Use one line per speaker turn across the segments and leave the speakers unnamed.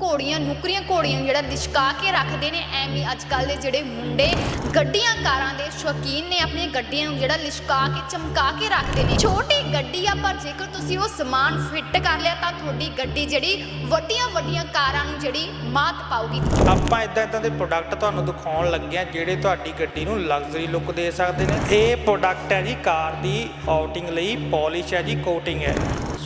ਘੋੜੀਆਂ, ਨੁਕਰੀਆਂ ਘੋੜੀਆਂ ਜਿਹੜਾ ਲਿਸ਼ਕਾ ਕੇ ਰੱਖਦੇ ਨੇ, ਐਵੇਂ ਅੱਜ ਕੱਲ ਦੇ ਜਿਹੜੇ ਮੁੰਡੇ ਗੱਡੀਆਂ ਕਾਰਾਂ ਦੇ ਸ਼ੌਕੀਨ ਨੇ, ਆਪਣੀਆਂ ਗੱਡੀਆਂ ਨੂੰ ਜਿਹੜਾ ਲਿਸ਼ਕਾ ਕੇ, ਚਮਕਾ ਕੇ ਰੱਖਦੇ ਨੇ। ਛੋਟੀ ਗੱਡੀ ਆ, ਪਰ ਜੇਕਰ ਤੁਸੀਂ ਉਹ ਸਮਾਨ ਫਿੱਟ ਕਰ ਲਿਆ, ਤਾਂ ਤੁਹਾਡੀ ਗੱਡੀ ਜਿਹੜੀ ਵੱਡੀਆਂ ਵੱਡੀਆਂ ਕਾਰਾਂ ਨੂੰ ਜਿਹੜੀ ਮਾਤ ਪਾਊਗੀ।
ਆਪਾਂ ਇਦਾਂ ਇਦਾਂ ਦੇ ਪ੍ਰੋਡਕਟ ਤੁਹਾਨੂੰ ਦਿਖਾਉਣ ਲੱਗੇ ਆ, ਜਿਹੜੇ ਤੁਹਾਡੀ ਗੱਡੀ ਨੂੰ ਲਗਜ਼ਰੀ ਲੁੱਕ ਦੇ ਸਕਦੇ ਨੇ। ਇਹ ਪ੍ਰੋਡਕਟ ਹੈ ਜੀ, ਕਾਰ ਦੀ ਆਊਟਿੰਗ ਲਈ ਪਾਲਿਸ਼ ਹੈ ਜੀ ਕੋਟਿੰਗ ਹੈ।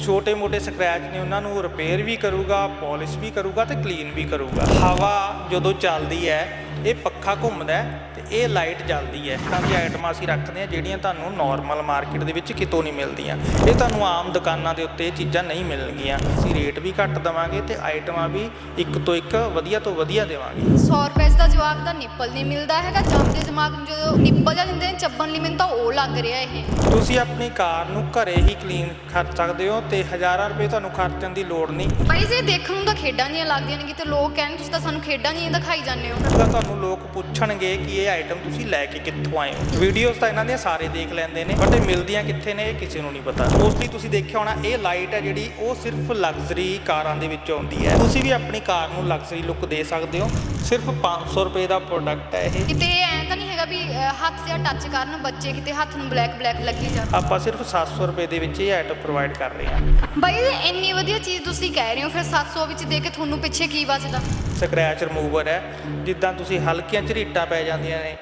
ਛੋਟੇ ਮੋਟੇ ਸਕ੍ਰੈਚ ਨੇ, ਉਹਨਾਂ ਨੂੰ ਰਿਪੇਅਰ ਵੀ ਕਰੂਗਾ ਪਾਲਿਸ਼ ਵੀ ਕਰੂਗਾ ਤੇ ਕਲੀਨ ਵੀ ਕਰੂਗਾ। ਹਵਾ ਜਦੋਂ ਚੱਲਦੀ ਹੈ ਇਹ ਪੱਖਾ ਘੁੰਮਦਾ ਤੇ ਇਹ ਲਾਈਟ ਜਲਦੀ ਹੈ। ਤਾਂ ਦੀ ਆਈਟਮਾਂ ਅਸੀਂ ਰੱਖਦੇ ਆ ਜਿਹੜੀਆਂ ਤੁਹਾਨੂੰ ਨਾਰਮਲ ਮਾਰਕੀਟ ਦੇ ਵਿੱਚ ਕਿਤੋਂ ਨਹੀਂ ਮਿਲਦੀਆਂ। ਇਹ ਤੁਹਾਨੂੰ ਆਮ ਦੁਕਾਨਾਂ ਦੇ ਉੱਤੇ ਇਹ ਚੀਜ਼ਾਂ ਨਹੀਂ ਮਿਲਣਗੀਆਂ। ਅਸੀਂ ਰੇਟ ਵੀ ਘੱਟ ਦਵਾਂਗੇ ਤੇ ਆਈਟਮਾਂ ਵੀ ਇੱਕ ਤੋਂ ਇੱਕ ਵਧੀਆ ਤੋਂ ਵਧੀਆ ਦੇਵਾਂਗੇ।
100 ਰੁਪਏ ਦਾ ਜਵਾਬ ਦਾ ਨਿੱਪਲ ਨਹੀਂ ਮਿਲਦਾ ਹੈਗਾ। ਜੰਮਦੇ ਦਿਮਾਗ ਨੂੰ ਜਦੋਂ ਨਿੱਪਲ ਜਾਂ ਦਿੰਦੇ ਨੇ ਚੱਬਣ ਲਈ ਮੈਨੂੰ ਤਾਂ ਉਹ ਲੱਗ ਰਿਹਾ ਇਹ।
ਤੁਸੀਂ ਆਪਣੀ ਕਾਰ ਨੂੰ ਘਰੇ ਹੀ ਕਲੀਨ ਕਰ ਸਕਦੇ ਹੋ ਤੇ ਹਜ਼ਾਰਾਂ ਰੁਪਏ ਤੁਹਾਨੂੰ ਖਰਚਣ ਦੀ ਲੋੜ ਨਹੀਂ।
ਬਾਈ ਜੇ ਦੇਖਣ ਨੂੰ ਤਾਂ ਖੇਡਾਂ ਜੀਆਂ ਲੱਗਦੀਆਂ ਨੇ ਕਿਤੇ ਲੋਕ ਕਹਿਣ ਤੁਸੀਂ ਤਾਂ ਸਾਨੂੰ ਖੇਡਾਂ ਜੀਆਂ ਦਿਖਾਈ ਜਾਂਦੇ ਹੋ।
ਤਾਂ ਤੁਹਾਨੂੰ ਲੋਕ ਪੁੱਛਣਗੇ ਕਿ ਇਹ ਆਈਟਮ ਤੁਸੀਂ ਲੈ ਕੇ ਕਿੱਥੋਂ ਆਏ ਹੋ। ਵੀਡੀਓਜ਼ ਤਾਂ ਇਹਨਾਂ ਦੀਆਂ ਸਾਰੇ ਦੇਖ ਲੈਂਦੇ ਨੇ ਬਟ ਇਹ ਮਿਲਦੀਆਂ ਕਿੱਥੇ ਨੇ ਇਹ ਕਿਸੇ ਨੂੰ ਨਹੀਂ ਪਤਾ। ਮੋਸਟਲੀ ਤੁਸੀਂ ਦੇਖਿਆ ਹੋਣਾ ਇਹ ਲਾਈਟ ਹੈ ਜਿਹੜੀ ਉਹ ਸਿਰਫ ਲਗਜ਼ਰੀ ਕਾਰਾਂ ਦੇ ਵਿੱਚ ਆਉਂਦੀ ਹੈ। ਤੁਸੀਂ ਵੀ ਆਪਣੀ ਕਾਰ ਨੂੰ ਲਗਜ਼ਰੀ ਲੁੱਕ ਦੇ ਸਕਦੇ ਹੋ। ਸਿਰਫ 500 ਰੁਪਏ ਦਾ ਪ੍ਰੋਡਕਟ ਹੈ ਇਹ।
ਕਿਤੇ ਐਂ ਤਾਂ ਨਹੀਂ ਹੈਗਾ ਵੀ ਹੱਥ ਜਿਹਾ ਟੱਚ ਕਰਨ ਬੱਚੇ ਕਿਤੇ ਹੱਥ ਨੂੰ ਬਲੈਕ ਬਲੈਕ ਲੱਗੀ ਜਾਣ।
ਆਪਾਂ ਸਿਰਫ 700 ਰੁਪਏ ਦੇ ਵਿੱਚ ਇਹ ਆਈਟਮ ਪ੍ਰੋਵਾਈਡ ਕਰ ਰਹੇ ਹਾਂ।
ਬਾਈ ਇੰਨੀ ਵਧੀਆ ਚੀਜ਼ ਤੁਸੀਂ ਕਹਿ ਰਹੇ ਹੋ ਫਿਰ 700 ਵਿੱਚ ਦੇ ਕੇ ਤੁਹਾਨੂੰ ਪਿੱਛੇ ਕੀ ਬਚਦਾ?
ਸਕ੍ਰੈਚ ਰਿਮੂਵਰ ਹੈ। ਜਿੱਦਾਂ ਤੁਸੀਂ ਹਲਕੀਆਂ ਝਰੀਟਾਂ ਪੈ ਜਾਂਦੀਆਂ ਨੇ।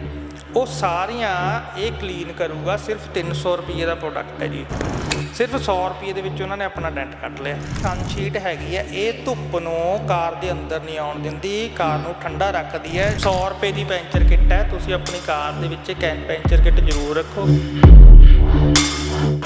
ਉਹ ਸਾਰੀਆਂ ਇਹ ਕਲੀਨ ਕਰੂਗਾ, ਸਿਰਫ 300 ਰੁਪਏ ਦਾ ਪ੍ਰੋਡਕਟ ਹੈ ਜੀ। ਸਿਰਫ 100 ਰੁਪਏ ਦੇ ਵਿੱਚ ਉਹਨਾਂ ਨੇ ਆਪਣਾ ਡੈਂਟ ਕੱਢ ਲਿਆ। ਸਨ ਹੈਗੀ ਹੈ ਇਹ ਧੁੱਪ ਨੂੰ ਕਾਰ ਦੇ ਅੰਦਰ ਨਹੀਂ ਆਉਣ ਦਿੰਦੀ, ਕਾਰ ਨੂੰ ਠੰਡਾ ਰੱਖਦੀ ਹੈ। 100 ਰੁਪਏ ਦੀ ਪੈਂਚਰ ਕਿੱਟ ਹੈ, ਤੁਸੀਂ ਆਪਣੀ ਕਾਰ ਦੇ ਵਿੱਚ ਕੈਨ ਪੈਂਚਰ ਕਿੱਟ ਜ਼ਰੂਰ ਰੱਖੋ।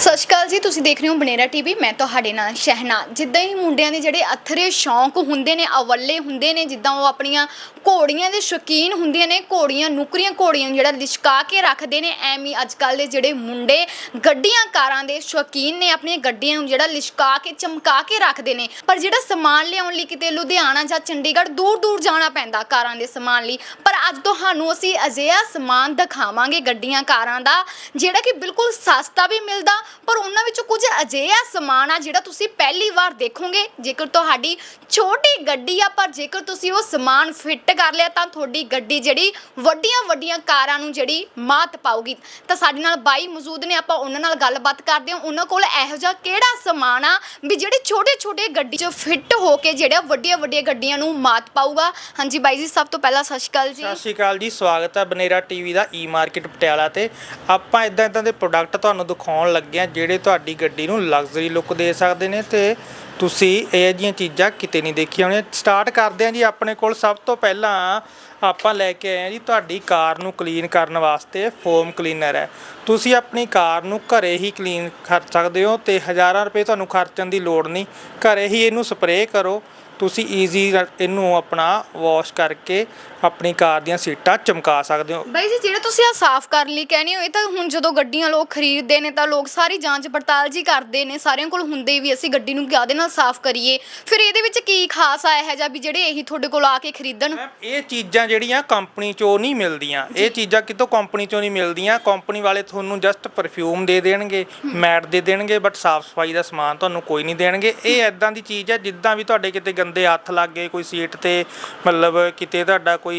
ਸਤਿ ਸ਼੍ਰੀ ਅਕਾਲ ਜੀ, ਤੁਸੀਂ ਦੇਖ ਰਹੇ ਹੋ ਬਨੇਰਾ ਟੀਵੀ। ਮੈਂ ਤੁਹਾਡੇ ਨਾਲ ਸ਼ਹਿਨਾ। ਜਿੱਦਾਂ ਹੀ ਮੁੰਡਿਆਂ ਦੇ ਜਿਹੜੇ ਅਥਰੇ ਸ਼ੌਂਕ ਹੁੰਦੇ ਨੇ, ਅਵੱਲੇ ਹੁੰਦੇ ਨੇ, ਜਿੱਦਾਂ ਉਹ ਆਪਣੀਆਂ ਘੋੜੀਆਂ ਦੇ ਸ਼ੌਕੀਨ ਹੁੰਦੀਆਂ ਨੇ, ਘੋੜੀਆਂ, ਨੁਕਰੀਆਂ ਘੋੜੀਆਂ ਨੂੰ ਜਿਹੜਾ ਲਿਸ਼ਕਾ ਕੇ ਰੱਖਦੇ ਨੇ, ਐਵੇਂ ਅੱਜ ਕੱਲ ਦੇ ਜਿਹੜੇ ਮੁੰਡੇ ਗੱਡੀਆਂ ਕਾਰਾਂ ਦੇ ਸ਼ੌਕੀਨ ਨੇ, ਆਪਣੀਆਂ ਗੱਡੀਆਂ ਨੂੰ ਜਿਹੜਾ ਲਿਸ਼ਕਾ ਕੇ, ਚਮਕਾ ਕੇ ਰੱਖਦੇ ਨੇ। ਪਰ ਜਿਹੜਾ ਸਮਾਨ ਲਿਆਉਣ ਲਈ ਕਿਤੇ ਲੁਧਿਆਣਾ ਜਾਂ ਚੰਡੀਗੜ੍ਹ ਦੂਰ ਦੂਰ ਜਾਣਾ ਪੈਂਦਾ ਕਾਰਾਂ ਦੇ ਸਮਾਨ ਲਈ, ਪਰ ਅੱਜ ਤੁਹਾਨੂੰ ਅਸੀਂ ਅਜਿਹਾ ਸਮਾਨ ਦਿਖਾਵਾਂਗੇ ਗੱਡੀਆਂ ਕਾਰਾਂ ਦਾ, ਜਿਹੜਾ ਕਿ ਬਿਲਕੁਲ ਸਸਤਾ ਵੀ ਮਿਲਦਾ ਪਰ ਉਹਨਾਂ ਵਿੱਚੋਂ ਕੁਝ ਅਜਿਹਾ ਸਮਾਨ ਆ ਜਿਹੜਾ ਤੁਸੀਂ ਪਹਿਲੀ ਵਾਰ ਦੇਖੋਗੇ। ਜੇਕਰ ਤੁਹਾਡੀ ਛੋਟੀ ਗੱਡੀ ਆ, ਪਰ ਜੇਕਰ ਤੁਸੀਂ ਉਹ ਸਮਾਨ ਫਿੱਟ ਕਰ ਲਿਆ, ਤਾਂ ਤੁਹਾਡੀ ਗੱਡੀ ਜਿਹੜੀ ਵੱਡੀਆਂ ਵੱਡੀਆਂ ਕਾਰਾਂ ਨੂੰ ਜਿਹੜੀ ਮਾਤ ਪਾਊਗੀ। ਤਾਂ ਸਾਡੇ ਨਾਲ ਬਾਈ ਮੌਜੂਦ ਨੇ, ਆਪਾਂ ਉਹਨਾਂ ਨਾਲ ਗੱਲਬਾਤ ਕਰਦੇ ਹਾਂ। ਉਹਨਾਂ ਕੋਲ ਇਹੋ ਜਿਹਾ ਕਿਹੜਾ ਸਮਾਨ ਆ ਵੀ ਜਿਹੜੇ ਛੋਟੇ ਛੋਟੇ ਗੱਡੀ 'ਚ ਫਿੱਟ ਹੋ ਕੇ ਜਿਹੜਾ ਵੱਡੀਆਂ ਵੱਡੀਆਂ ਗੱਡੀਆਂ ਨੂੰ ਮਾਤ ਪਾਊਗਾ? ਹਾਂਜੀ ਬਾਈ ਜੀ, ਸਭ ਤੋਂ ਪਹਿਲਾਂ ਸਤਿ ਸ਼੍ਰੀ ਅਕਾਲ ਜੀ।
ਸਤਿ ਸ਼੍ਰੀ ਅਕਾਲ ਜੀ, ਸਵਾਗਤ ਹੈ ਬਨੇਰਾ ਟੀਵੀ ਦਾ ਈ ਮਾਰਕੀਟ ਪਟਿਆਲਾ ਤੇ। ਆਪਾਂ ਇਦਾਂ ਇਦਾਂ ਦੇ ਪ੍ਰੋਡਕਟ ਤੁਹਾਨੂੰ ਦਿਖਾਉਣ ਲੱਗੇ ਆ ਜਿਹੜੇ ਤੁਹਾਡੀ ਗੱਡੀ ਨੂੰ ਲਗਜ਼ਰੀ ਲੁੱਕ ਦੇ ਸਕਦੇ ਨੇ ਤੇ ਤੁਸੀਂ ਇਹ ਜਿਹੀਆਂ ਚੀਜ਼ਾਂ ਕਿਤੇ ਨਹੀਂ ਦੇਖੀਆਂ ਹੋਣੀਆਂ। ਸਟਾਰਟ ਕਰਦੇ ਹਾਂ ਜੀ ਆਪਣੇ ਕੋਲ। ਸਭ ਤੋਂ ਪਹਿਲਾਂ ਆਪਾਂ ਲੈ ਕੇ ਆਏ ਹਾਂ ਜੀ ਤੁਹਾਡੀ ਕਾਰ ਨੂੰ ਕਲੀਨ ਕਰਨ ਵਾਸਤੇ। ਫੋਮ ਕਲੀਨਰ ਹੈ। ਤੁਸੀਂ ਆਪਣੀ ਕਾਰ ਨੂੰ ਘਰੇ ਹੀ ਕਲੀਨ ਕਰ ਸਕਦੇ ਹੋ ਤੇ ਹਜ਼ਾਰਾਂ ਰੁਪਏ ਤੁਹਾਨੂੰ ਖਰਚਣ ਦੀ ਲੋੜ ਨਹੀਂ। ਘਰੇ ਹੀ ਇਹਨੂੰ ਸਪਰੇਅ ਕਰੋ। ਤੁਸੀਂ ਈਜ਼ੀ ਇਹਨੂੰ ਆਪਣਾ ਵਾਸ਼ ਕਰਕੇ ਆਪਣੀ ਕਾਰ ਦੀਆਂ ਸੀਟਾਂ ਚਮਕਾ ਸਕਦੇ ਹੋ।
ਬਾਈ ਜੀ ਜਿਹੜੇ ਤੁਸੀਂ ਆ ਸਾਫ਼ ਕਰਨ ਲਈ ਕਹਿੰਦੇ ਹੋ ਇਹ ਤਾਂ ਹੁਣ ਜਦੋਂ ਗੱਡੀਆਂ ਲੋਕ ਖਰੀਦਦੇ ਨੇ ਤਾਂ ਲੋਕ ਸਾਰੀ ਜਾਂਚ ਪੜਤਾਲ ਜੀ ਕਰਦੇ ਨੇ ਸਾਰਿਆਂ ਕੋਲ ਹੁੰਦੇ ਵੀ ਅਸੀਂ ਗੱਡੀ ਨੂੰ ਕਿਹਦੇ ਨਾਲ ਸਾਫ਼ ਕਰੀਏ। ਫਿਰ ਇਹਦੇ ਵਿੱਚ ਕੀ ਖਾਸ ਆਇਆ ਹੈ ਜਾਂ ਵੀ ਜਿਹੜੇ ਇਹੀ ਤੁਹਾਡੇ ਕੋਲ ਆ ਕੇ ਖਰੀਦਣ?
ਮੈਮ ਇਹ ਚੀਜ਼ਾਂ ਜਿਹੜੀਆਂ ਕੰਪਨੀ ਚੋਂ ਨਹੀਂ ਮਿਲਦੀਆਂ। ਇਹ ਚੀਜ਼ਾਂ ਕਿਤੋਂ ਕੰਪਨੀ ਚੋਂ ਨਹੀਂ ਮਿਲਦੀਆਂ। ਕੰਪਨੀ ਵਾਲੇ ਤੁਹਾਨੂੰ ਜਸਟ ਪਰਫਿਊਮ ਦੇ ਦੇਣਗੇ ਮੈਟ ਦੇ ਦੇਣਗੇ ਬਟ ਸਾਫ਼ ਸਫ਼ਾਈ ਦਾ ਸਮਾਨ ਤੁਹਾਨੂੰ ਕੋਈ ਨਹੀਂ ਦੇਣਗੇ। ਇਹ ਐਦਾਂ ਦੀ ਚੀਜ਼ ਹੈ ਜਿੱਦਾਂ ਵੀ ਤੁਹਾਡੇ ਕਿਤੇ ਗੰਦੇ ਹੱਥ ਲੱਗ ਗਏ ਕੋਈ ਸੀਟ ਤੇ ਮਤਲਬ ਕਿਤੇ ਤੁਹਾਡਾ ਕੋਈ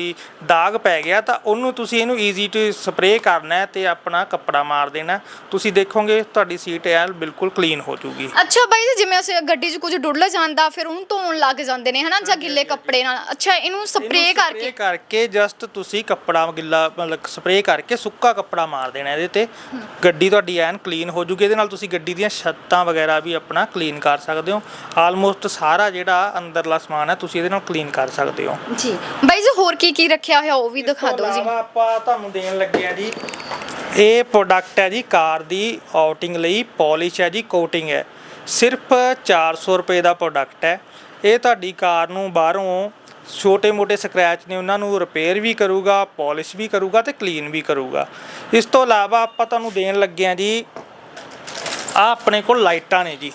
ਦਾਗ ਪੈ ਗਿਆ ਤਾਂ ਉਹਨੂੰ ਤੁਸੀਂ ਇਹਨੂੰ ਈਜ਼ੀ ਟੂ ਸਪਰੇਅ ਕਰਨਾ ਹੈ ਤੇ ਆਪਣਾ ਕੱਪੜਾ ਮਾਰ ਦੇਣਾ। ਤੁਸੀਂ ਦੇਖੋਗੇ ਤੁਹਾਡੀ ਸੀਟ ਐ ਬਿਲਕੁਲ ਕਲੀਨ ਹੋ ਜਾਊਗੀ
ਅੱਛਾ ਬਾਈ ਜੀ ਜਿਵੇਂ ਅਸੀਂ ਗੱਡੀ 'ਚ ਕੁਝ ਡੁੱਲ ਜਾਂਦਾ ਫਿਰ ਉਹਨੂੰ ਧੋਣ ਲੱਗ ਜਾਂਦੇ ਨੇ ਹਨਾ ਜਾਂ ਗਿੱਲੇ ਕੱਪੜੇ ਨਾਲ। ਅੱਛਾ ਇਹਨੂੰ ਸਪਰੇਅ
ਇਹਨੂੰ
ਕਰਕੇ।
ਕਰਕੇ ਜਸਟ ਤੁਸੀਂ ਕੱਪੜਾ ਗਿੱਲਾ ਮਤਲਬ ਸਪਰੇਅ ਕਰਕੇ ਸੁੱਕਾ ਕੱਪੜਾ ਮਾਰ ਦੇਣਾ ਇਹਦੇ ਤੇ। ਗੱਡੀ ਤੁਹਾਡੀ ਐਨ ਕਲੀਨ ਹੋ ਜੂਗੀ। ਇਹਦੇ ਨਾਲ ਤੁਸੀਂ ਗੱਡੀ ਦੀਆਂ ਛੱਤਾਂ ਵਗੈਰਾ ਵੀ ਆਪਣਾ ਕਲੀਨ ਕਰ ਸਕਦੇ ਹੋ। ਆਲਮੋਸਟ ਸਾਰਾ ਜਿਹੜਾ ਅੰਦਰਲਾ ਸਮਾਨ ਹੈ ਤੁਸੀਂ ਇਹਦੇ ਨਾਲ ਕਲੀਨ ਕਰ ਸਕਦੇ ਹੋ।
ਜੀ। ਬਾਈ ਜੀ ਹੋਰ ਕੀ ਕੀ ਰੱਖਿਆ ਹੋਇਆ ਉਹ ਵੀ ਦਿਖਾ ਦਿਓ ਜੀ।
ਇਲਾਵਾ ਆਪਾਂ ਤੁਹਾਨੂੰ ਦੇਣ ਲੱਗੇ ਆ ਜੀ ਇਹ ਪ੍ਰੋਡਕਟ ਹੈ ਜੀ ਕਾਰ ਦੀ ਆਊਟਿੰਗ ਲਈ ਪਾਲਿਸ਼ ਹੈ ਜੀ ਕੋਟਿੰਗ ਹੈ। ਸਿਰਫ 400 ਰੁਪਏ ਦਾ ਪ੍ਰੋਡਕਟ ਹੈ। ਇਹ ਤੁਹਾਡੀ ਕਾਰ ਨੂੰ ਬਾਹਰੋਂ ਛੋਟੇ-ਮੋਟੇ ਸਕ੍ਰੈਚ ਨੇ ਉਹਨਾਂ ਨੂੰ ਰਿਪੇਅਰ ਵੀ ਕਰੂਗਾ ਪਾਲਿਸ਼ ਵੀ ਕਰੂਗਾ ਤੇ ਕਲੀਨ ਵੀ ਕਰੂਗਾ। ਇਸ ਤੋਂ ਇਲਾਵਾ ਆਪਾਂ ਤੁਹਾਨੂੰ ਦੇਣ ਲੱਗੇ ਆ ਜੀ ਆ ਆਪਣੇ ਕੋਲ ਲਾਈਟਾਂ ਨੇ ਜੀ।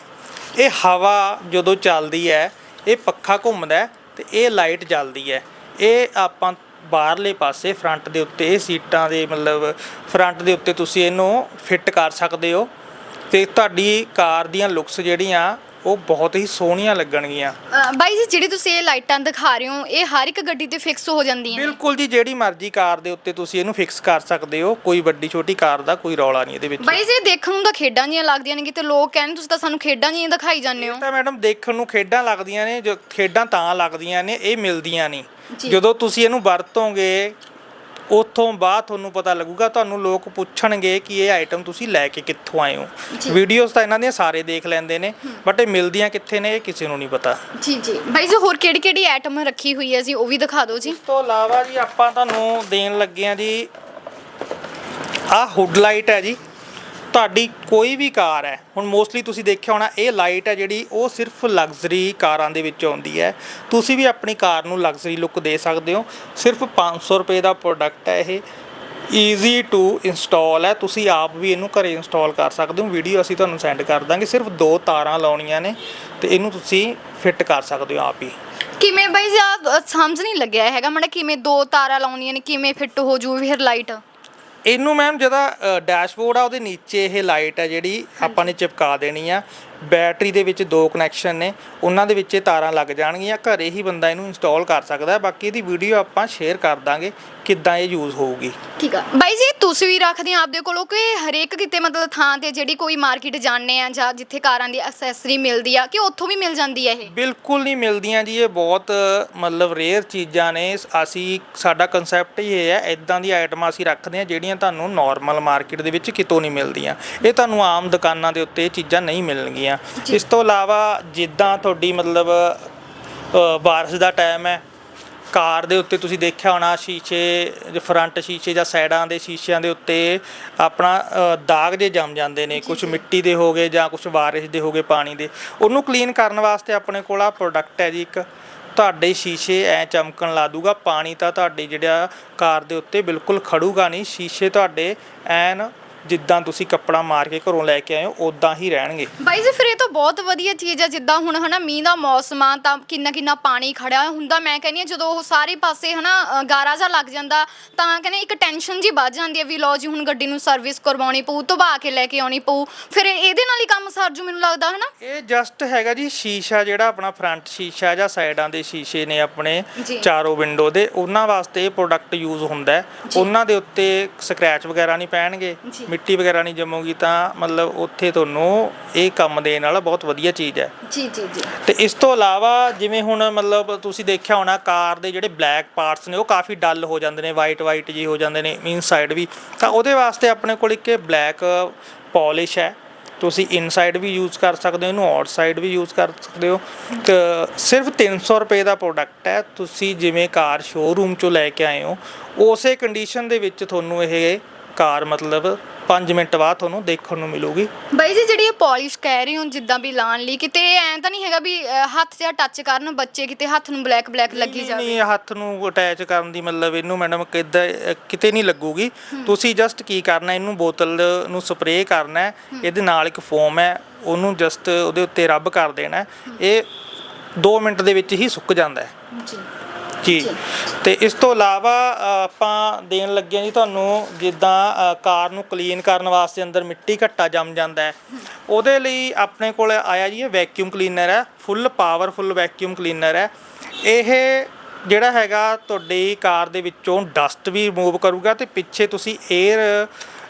ਇਹ ਹਵਾ ਜਦੋਂ ਚੱਲਦੀ ਹੈ ਇਹ ਪੱਖਾ ਘੁੰਮਦਾ ਤੇ ਇਹ ਲਾਈਟ ਜਲਦੀ ਹੈ। ਇਹ ਆਪਾਂ ਬਾਹਰਲੇ ਪਾਸੇ ਫਰੰਟ ਦੇ ਉੱਤੇ, ਇਹ ਸੀਟਾਂ ਦੇ ਮਤਲਬ ਫਰੰਟ ਦੇ ਉੱਤੇ ਤੁਸੀਂ ਇਹਨੂੰ ਫਿੱਟ ਕਰ ਸਕਦੇ ਹੋ ਤੇ ਤੁਹਾਡੀ ਕਾਰ ਦੀਆਂ ਲੁੱਕਸ ਜਿਹੜੀਆਂ ਉਹ ਬਹੁਤ ਹੀ ਸੋਹਣੀਆਂ ਲੱਗਣਗੀਆਂ।
ਅ, ਬਾਈ ਜੀ ਜਿਹੜੀ ਤੁਸੀਂ ਇਹ ਲਾਈਟਾਂ ਦਿਖਾ ਰਹੇ ਹੋ ਇਹ ਹਰ ਇੱਕ ਗੱਡੀ ਤੇ ਫਿਕਸ ਹੋ ਜਾਂਦੀਆਂ ਨੇ।
ਬਿਲਕੁਲ ਜੀ ਜਿਹੜੀ ਮਰਜ਼ੀ ਕਾਰ ਦੇ ਉੱਤੇ ਤੁਸੀਂ ਇਹਨੂੰ ਫਿਕਸ ਕਰ ਸਕਦੇ ਹੋ। ਕੋਈ ਵੱਡੀ ਛੋਟੀ ਕਾਰ ਦਾ ਕੋਈ ਰੌਲਾ ਨਹੀਂ ਇਹਦੇ ਵਿੱਚ।
ਬਾਈ ਜੀ ਇਹ ਦੇਖਣ ਨੂੰ ਤਾਂ ਖੇਡਾਂ ਜੀਆਂ ਲੱਗਦੀਆਂ ਨੇ ਕਿਤੇ ਲੋਕ ਕਹਿੰਦੇ ਤੁਸੀਂ ਤਾਂ ਸਾਨੂੰ ਖੇਡਾਂ ਜੀਆਂ ਦਿਖਾਈ ਜਾਂਦੇ ਹੋ।
ਤਾਂ ਮੈਡਮ ਦੇਖਣ ਨੂੰ ਖੇਡਾਂ ਲੱਗਦੀਆਂ ਨੇ ਜੋ ਖੇਡਾਂ ਤਾਂ ਲੱਗਦੀਆਂ ਨੇ ਇਹ ਮਿਲਦੀਆਂ ਨਹੀਂ।
ਜੀ।
ਜਦੋਂ ਤੁਸੀਂ ਇਹਨੂੰ ਵਰਤੋਗੇ ਉਥੋਂ ਬਾਅਦ ਤੁਹਾਨੂੰ ਪਤਾ ਲੱਗੂਗਾ ਤੁਹਾਨੂੰ ਲੋਕ ਪੁੱਛਣਗੇ ਕਿ ਇਹ ਆਈਟਮ ਤੁਸੀਂ ਲੈ ਕੇ ਕਿੱਥੋਂ ਆਏ ਹੋ। ਵੀਡੀਓਜ਼ ਤਾਂ ਇਹਨਾਂ ਦੀਆਂ ਸਾਰੇ ਦੇਖ ਲੈਂਦੇ ਨੇ ਬਟ ਇਹ ਮਿਲਦੀਆਂ ਕਿੱਥੇ ਨੇ ਇਹ ਕਿਸੇ ਨੂੰ ਨਹੀਂ ਪਤਾ।
ਜੀ ਜੀ। ਬਾਈ ਜੀ ਹੋਰ ਕਿਹੜੀ ਕਿਹੜੀ ਆਈਟਮ ਰੱਖੀ ਹੋਈ ਹੈ ਜੀ? ਉਹ ਵੀ ਦਿਖਾ ਦਿਓ ਜੀ।
ਇਸ ਤੋਂ ਇਲਾਵਾ ਜੀ ਆਪਾਂ ਤੁਹਾਨੂੰ ਦੇਣ ਲੱਗੇ ਆ ਜੀ ਆਹ ਹੁੱਡ ਲਾਈਟ ਹੈ ਜੀ। ਤੁਹਾਡੀ ਕੋਈ ਵੀ ਕਾਰ ਹੈ, ਹੁਣ ਮੋਸਟਲੀ ਤੁਸੀਂ ਦੇਖਿਆ ਹੋਣਾ, ਇਹ ਲਾਈਟ ਹੈ ਜਿਹੜੀ, ਉਹ ਸਿਰਫ ਲਗਜ਼ਰੀ ਕਾਰਾਂ ਦੇ ਵਿੱਚ ਆਉਂਦੀ ਹੈ। ਤੁਸੀਂ ਵੀ ਆਪਣੀ ਕਾਰ ਨੂੰ ਲਗਜ਼ਰੀ ਲੁੱਕ ਦੇ ਸਕਦੇ ਹੋ। ਸਿਰਫ 500 ਰੁਪਏ ਦਾ ਪ੍ਰੋਡਕਟ ਹੈ ਇਹ। ਈਜ਼ੀ ਟੂ ਇੰਸਟਾਲ ਹੈ। ਤੁਸੀਂ ਆਪ ਵੀ ਇਹਨੂੰ ਘਰੇ ਇੰਸਟਾਲ ਕਰ ਸਕਦੇ ਹੋ। ਵੀਡੀਓ ਅਸੀਂ ਤੁਹਾਨੂੰ ਸੈਂਡ ਕਰ ਦਾਂਗੇ। ਸਿਰਫ ਦੋ ਤਾਰਾਂ ਲਾਉਣੀਆਂ ਨੇ ਤੇ ਇਹਨੂੰ ਤੁਸੀਂ ਫਿੱਟ ਕਰ ਸਕਦੇ ਹੋ ਆਪ ਹੀ।
ਕਿਵੇਂ ਬਾਈ ਜੀ ਸਮਝ ਨਹੀਂ ਲੱਗਿਆ ਹੈਗਾ। ਮੜਾ ਕਿਵੇਂ ਦੋ ਤਾਰਾਂ ਲਾਉਣੀਆਂ ਨੇ, ਕਿਵੇਂ ਫਿੱਟ ਹੋ ਜੂ ਫਿਰ ਲਾਈਟ
ਇਹਨੂੰ ਮੈਮ ਜਿਹਦਾ ਡੈਸ਼ਬੋਰਡ ਆ ਉਹਦੇ ਨੀਚੇ ਇਹ ਲਾਈਟ ਹੈ ਜਿਹੜੀ ਆਪਾਂ ਨੇ ਚਿਪਕਾ ਦੇਣੀ ਆ। ਬੈਟਰੀ ਦੇ ਵਿੱਚ ਦੋ ਕਨੈਕਸ਼ਨ ਨੇ ਉਹਨਾਂ ਦੇ ਵਿੱਚ ਇਹ ਤਾਰਾਂ ਲੱਗ ਜਾਣਗੀਆਂ। ਘਰੇ ਹੀ ਬੰਦਾ ਇਹਨੂੰ ਇੰਸਟਾਲ ਕਰ ਸਕਦਾ ਹੈ। ਬਾਕੀ ਇਹਦੀ ਵੀਡੀਓ ਆਪਾਂ ਸ਼ੇਅਰ ਕਰ ਦਾਂਗੇ। ਕਿੱਦਾਂ ਇਹ ਯੂਜ਼ ਹੋਊਗੀ?
ਠੀਕ ਆ। ਬਾਈ ਜੀ ਤੁਸੀਂ ਵੀ ਰੱਖਦੇ ਆ ਆਪਦੇ ਕੋਲੋਂ ਕਿ ਹਰੇਕ ਕਿਤੇ ਮਤਲਬ ਥਾਂ ਤੇ ਜਿਹੜੀ ਕੋਈ ਮਾਰਕੀਟ ਜਾਣਦੇ ਆ ਜਾਂ ਜਿੱਥੇ ਕਾਰਾਂ ਦੀ ਐਕਸੈਸਰੀ ਮਿਲਦੀ ਆ ਕਿ ਉੱਥੋਂ ਵੀ ਮਿਲ ਜਾਂਦੀ ਹੈ ਇਹ?
ਬਿਲਕੁਲ ਨਹੀਂ ਮਿਲਦੀਆਂ ਜੀ ਇਹ ਬਹੁਤ ਮਤਲਬ ਰੇਅਰ ਚੀਜ਼ਾਂ ਨੇ। ਅਸੀਂ ਸਾਡਾ ਕਨਸੈਪਟ ਹੀ ਇਹ ਹੈ ਇਦਾਂ ਦੀ ਆਈਟਮਾਂ ਅਸੀਂ ਰੱਖਦੇ ਹਾਂ ਜਿਹੜੀਆਂ ਤੁਹਾਨੂੰ ਨਾਰਮਲ ਮਾਰਕੀਟ ਦੇ ਵਿੱਚ ਕਿਤੋਂ ਨਹੀਂ ਮਿਲਦੀਆਂ। ਇਹ ਤੁਹਾਨੂੰ ਆਮ ਦੁਕਾਨਾਂ ਦੇ ਉੱਤੇ ਇਹ ਚੀਜ਼ਾਂ ਨਹੀਂ ਮਿਲਣਗੀਆਂ। ਇਸ ਤੋਂ ਇਲਾਵਾ ਜਿੱਦਾਂ ਤੁਹਾਡੀ ਮਤਲਬ ਬਾਰਿਸ਼ ਦਾ ਟਾਈਮ ਹੈ ਕਾਰ ਦੇ ਉੱਤੇ ਤੁਸੀਂ ਦੇਖਿਆ ਹੋਣਾ ਸ਼ੀਸ਼ੇ ਫਰੰਟ ਸ਼ੀਸ਼ੇ ਜਾਂ ਸਾਈਡਾਂ ਦੇ ਸ਼ੀਸ਼ਿਆਂ ਦੇ ਉੱਤੇ ਆਪਣਾ ਅ, ਦਾਗ ਜੇ ਜੰਮ ਜਾਂਦੇ ਨੇ ਕੁਝ ਮਿੱਟੀ ਦੇ ਹੋ ਗਏ ਜਾਂ ਕੁਝ ਬਾਰਿਸ਼ ਦੇ ਹੋ ਗਏ ਪਾਣੀ ਦੇ ਉਹਨੂੰ ਕਲੀਨ ਕਰਨ ਵਾਸਤੇ ਆਪਣੇ ਕੋਲ ਆ ਪ੍ਰੋਡਕਟ ਹੈ ਜੀ ਇੱਕ। ਤੁਹਾਡੇ ਸ਼ੀਸ਼ੇ ਐ ਚਮਕਣ ਲਾ ਦੂਗਾ ਪਾਣੀ ਤਾਂ ਤੁਹਾਡੇ ਜਿਹੜਾ ਕਾਰ ਦੇ ਉੱਤੇ ਬਿਲਕੁਲ ਖੜੂਗਾ ਨਹੀਂ ਸ਼ੀਸ਼ੇ ਤੁਹਾਡੇ ਐਨ ਜਿੱਦਾਂ ਤੁਸੀਂ ਕੱਪੜਾ ਮਾਰ ਕੇ ਘਰੋਂ ਲੈ ਕੇ ਆਏ ਹੋ ਉਦਾਂ ਹੀ ਰਹਿਣਗੇ
ਬਾਈ ਜੀ ਫਿਰ ਇਹ ਤਾਂ ਬਹੁਤ ਵਧੀਆ ਚੀਜ਼ ਆ ਜਿੱਦਾਂ ਹੁਣ ਹਨਾ ਮੀਂਹ ਦਾ ਮੌਸਮ ਆ ਤਾਂ ਕਿੰਨਾ ਕਿੰਨਾ ਪਾਣੀ ਖੜਿਆ ਹੁੰਦਾ ਮੈਂ ਕਹਿੰਦੀ ਆ ਜਦੋਂ ਉਹ ਸਾਰੇ ਪਾਸੇ ਹਨਾ ਗਾਰਾ ਜਾ ਲੱਗ ਜਾਂਦਾ ਤਾਂ ਕਹਿੰਦੇ ਇੱਕ ਟੈਨਸ਼ਨ ਜੀ ਵੱਧ ਜਾਂਦੀ ਹੈ ਵੀ ਲਓ ਜੀ ਹੁਣ ਗੱਡੀ ਨੂੰ ਸਰਵਿਸ ਕਰਵਾਉਣੀ ਪਊ ਧੁਬਾ ਕੇ ਲੈ ਕੇ ਆਉਣੀ ਪਊ ਫਿਰ ਇਹ- ਇਹਦੇ ਨਾਲ ਹੀ ਕੰਮ ਸਰਜੂ ਮੈਨੂੰ ਲੱਗਦਾ ਹਨਾ
ਇਹ ਜਸਟ ਹੈਗਾ ਜੀ ਸ਼ੀਸ਼ਾ ਜਿਹੜਾ ਆਪਣਾ ਫਰੰਟ ਸ਼ੀਸ਼ਾ ਜਾਂ ਸਾਈਡਾਂ ਦੇ ਸ਼ੀਸ਼ੇ ਨੇ ਆਪਣੇ
ਜੀ।
ਚਾਰੋਂ ਵਿੰਡੋ ਦੇ ਉਹਨਾਂ ਵਾਸਤੇ ਇਹ ਪ੍ਰੋਡਕਟ ਯੂਜ਼ ਹੁੰਦਾ ਹੈ। ਉਹਨਾਂ ਦੇ ਉੱਤੇ ਸਕ੍ਰੈਚ ਵਗੈਰਾ ਨਹੀਂ ਪੈਣਗੇ
ਜੀ।
ਮਿੱਟੀ ਵਗੈਰਾ ਨਹੀਂ ਜੰਮੂਗੀ ਤਾਂ ਮਤਲਬ ਉੱਥੇ ਤੁਹਾਨੂੰ ਇਹ ਕੰਮ ਦੇਣ ਵਾਲਾ ਬਹੁਤ ਵਧੀਆ ਚੀਜ਼ ਹੈ।
ਜੀ ਜੀ ਜੀ।
ਤੇ ਇਸ ਤੋਂ ਇਲਾਵਾ ਜਿਵੇਂ ਹੁਣ ਮਤਲਬ ਤੁਸੀਂ ਦੇਖਿਆ ਹੋਣਾ ਕਾਰ ਦੇ ਜਿਹੜੇ ਬਲੈਕ ਪਾਰਟਸ ਨੇ ਉਹ ਕਾਫੀ ਡਲ ਹੋ ਜਾਂਦੇ ਨੇ ਵਾਈਟ ਵਾਈਟ ਜੀ ਹੋ ਜਾਂਦੇ ਨੇ ਇਨਸਾਈਡ ਵੀ। ਤਾਂ ਉਹਦੇ ਵਾਸਤੇ ਆਪਣੇ ਕੋਲ ਇੱਕ ਬਲੈਕ ਪਾਲਿਸ਼ ਹੈ। ਤੁਸੀਂ ਇਨਸਾਈਡ ਵੀ ਯੂਜ਼ ਕਰ ਸਕਦੇ ਹੋ ਇਹਨੂੰ ਆਊਟਸਾਈਡ ਵੀ ਯੂਜ਼ ਕਰ ਸਕਦੇ ਹੋ। ਤੇ ਸਿਰਫ 300 ਰੁਪਏ ਦਾ ਪ੍ਰੋਡਕਟ ਹੈ। ਤੁਸੀਂ ਜਿਵੇਂ ਕਾਰ ਸ਼ੋਰੂਮ ਚੋਂ ਲੈ ਕੇ ਆਏ ਹੋ ਉਸੇ ਕੰਡੀਸ਼ਨ ਦੇ ਵਿੱਚ ਤੁਹਾਨੂੰ ਇਹ ਕਾਰ ਮਤਲਬ 5 ਮਿੰਟ ਬਾਅਦ ਤੁਹਾਨੂੰ ਦੇਖਣ ਨੂੰ ਮਿਲੂਗੀ।
ਬਾਈ ਜੀ ਜਿਹੜੀ ਇਹ ਪਾਲਿਸ਼ ਕਹਿ ਰਹੇ ਹੋ ਜਿੱਦਾਂ ਵੀ ਲਾਣ ਲਈ ਕਿਤੇ ਐਂ ਤਾਂ ਨਹੀਂ ਹੈਗਾ ਵੀ ਅ, ਹੱਥ ਜਿਹਾ ਟੱਚ ਕਰਨ ਬੱਚੇ ਕਿਤੇ ਹੱਥ ਨੂੰ ਬਲੈਕ ਬਲੈਕ ਲੱਗੀ
ਨਹੀਂ,
ਜਾਵੇ।
ਨਹੀਂ ਹੱਥ ਨੂੰ ਅਟੈਚ ਕਰਨ ਦੀ ਮਤਲਬ ਇਹਨੂੰ ਮੈਡਮ ਕਿੱਦਾਂ ਕਿਤੇ ਨਹੀਂ ਲੱਗੂਗੀ। ਤੁਸੀਂ ਜਸਟ ਕੀ ਕਰਨਾ ਇਹਨੂੰ ਬੋਤਲ ਨੂੰ ਸਪਰੇਅ ਕਰਨਾ ਹੈ। ਇਹਦੇ ਨਾਲ ਇੱਕ ਫੋਮ ਹੈ ਉਹਨੂੰ ਜਸਟ ਉਹਦੇ ਉੱਤੇ ਰੱਬ ਕਰ ਦੇਣਾ ਹੈ। ਇਹ 2 ਮਿੰਟ ਦੇ ਵਿੱਚ ਹੀ ਸੁੱਕ ਜਾਂਦਾ ਹੈ।
ਜੀ।
ਜੀ। ਤੇ ਇਸ ਤੋਂ ਇਲਾਵਾ ਆਪਾਂ ਦੇਣ ਲੱਗੇ ਹਾਂ ਜੀ ਤੁਹਾਨੂੰ ਜਿੱਦਾਂ ਕਾਰ ਨੂੰ ਕਲੀਨ ਕਰਨ ਵਾਸਤੇ ਅੰਦਰ ਮਿੱਟੀ ਘੱਟਾ ਜੰਮ ਜਾਂਦਾ ਹੈ। ਉਹਦੇ ਲਈ ਆਪਣੇ ਕੋਲ ਆਇਆ ਜੀ ਇਹ ਵੈਕਿਊਮ ਕਲੀਨਰ ਹੈ ਫੁੱਲ ਪਾਵਰਫੁੱਲ ਵੈਕਿਊਮ ਕਲੀਨਰ ਹੈ। ਇਹ ਜਿਹੜਾ ਹੈਗਾ, ਤੁਹਾਡੀ ਕਾਰ ਦੇ ਵਿੱਚੋਂ ਡਸਟ ਵੀ ਰਿਮੂਵ ਕਰੂਗਾ ਤੇ ਪਿੱਛੇ ਤੁਸੀਂ 에ਅਰ